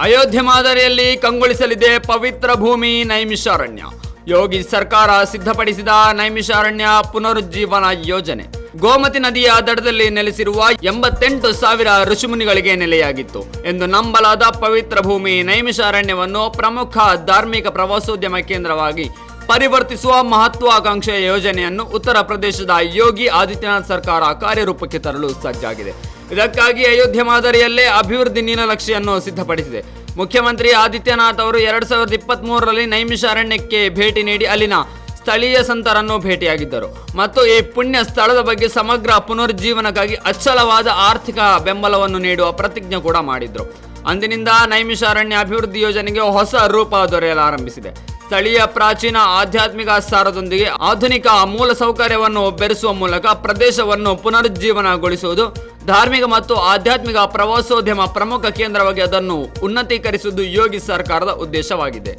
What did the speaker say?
ಅಯೋಧ್ಯೆ ಮಾದರಿಯಲ್ಲಿ ಕಂಗೊಳಿಸಲಿದೆ ಪವಿತ್ರ ಭೂಮಿ ನೈಮಿಷಾರಣ್ಯ. ಯೋಗಿ ಸರ್ಕಾರ ಸಿದ್ಧಪಡಿಸಿದ ನೈಮಿಷಾರಣ್ಯ ಪುನರುಜ್ಜೀವನ ಯೋಜನೆ. ಗೋಮತಿ ನದಿಯ ದಡದಲ್ಲಿ ನೆಲೆಸಿರುವ ಎಂಬತ್ತೆಂಟು ಸಾವಿರ ಋಷಿಮುನಿಗಳಿಗೆ ನೆಲೆಯಾಗಿತ್ತು. ಎಂದು ನಂಬಲಾದ ಪವಿತ್ರ ಭೂಮಿ ನೈಮಿಷಾರಣ್ಯವನ್ನು ಪ್ರಮುಖ ಧಾರ್ಮಿಕ ಪ್ರವಾಸೋದ್ಯಮ ಕೇಂದ್ರವಾಗಿ ಪರಿವರ್ತಿಸುವ ಮಹತ್ವಾಕಾಂಕ್ಷೆಯ ಯೋಜನೆಯನ್ನು ಉತ್ತರ ಪ್ರದೇಶದ ಯೋಗಿ ಆದಿತ್ಯನಾಥ್ ಸರ್ಕಾರ ಕಾರ್ಯರೂಪಕ್ಕೆ ತರಲು ಸಜ್ಜಾಗಿದೆ. ಇದಕ್ಕಾಗಿ ಅಯೋಧ್ಯೆ ಮಾದರಿಯಲ್ಲೇ ಅಭಿವೃದ್ಧಿ ನೀಲನಕ್ಷೆಯನ್ನು ಸಿದ್ಧಪಡಿಸಿದೆ. ಮುಖ್ಯಮಂತ್ರಿ ಆದಿತ್ಯನಾಥ್ ಅವರು ಎರಡ್ ಸಾವಿರದ ಇಪ್ಪತ್ತ್ ಮೂರರಲ್ಲಿ ನೈಮಿಷಾರಣ್ಯಕ್ಕೆ ಭೇಟಿ ನೀಡಿ ಅಲ್ಲಿನ ಸ್ಥಳೀಯ ಸಂತರನ್ನು ಭೇಟಿಯಾಗಿದ್ದರು. ಮತ್ತು ಈ ಪುಣ್ಯ ಸ್ಥಳದ ಬಗ್ಗೆ ಸಮಗ್ರ ಪುನರುಜ್ಜೀವನಕ್ಕಾಗಿ ಅಚ್ಚಲವಾದ ಆರ್ಥಿಕ ಬೆಂಬಲವನ್ನು ನೀಡುವ ಪ್ರತಿಜ್ಞೆ ಕೂಡ ಮಾಡಿದ್ರು. ಅಂದಿನಿಂದ ನೈಮಿಷಾರಣ್ಯ ಅಭಿವೃದ್ಧಿ ಯೋಜನೆಗೆ ಹೊಸ ರೂಪ ದೊರೆಯಲಾರಂಭಿಸಿದೆ. ಸ್ಥಳೀಯ ಪ್ರಾಚೀನ ಆಧ್ಯಾತ್ಮಿಕ ಸಾರದೊಂದಿಗೆ ಆಧುನಿಕ ಮೂಲ ಸೌಕರ್ಯವನ್ನು ಬೆರೆಸುವ ಮೂಲಕ ಪ್ರದೇಶವನ್ನು ಪುನರುಜ್ಜೀವನಗೊಳಿಸುವುದು ಧಾರ್ಮಿಕ ಮತ್ತು ಆಧ್ಯಾತ್ಮಿಕ ಪ್ರವಾಸೋದ್ಯಮ ಪ್ರಮುಖ ಕೇಂದ್ರವಾಗಿ ಅದನ್ನು ಉನ್ನತೀಕರಿಸುವುದು ಯೋಗಿ ಸರ್ಕಾರದ ಉದ್ದೇಶವಾಗಿದೆ.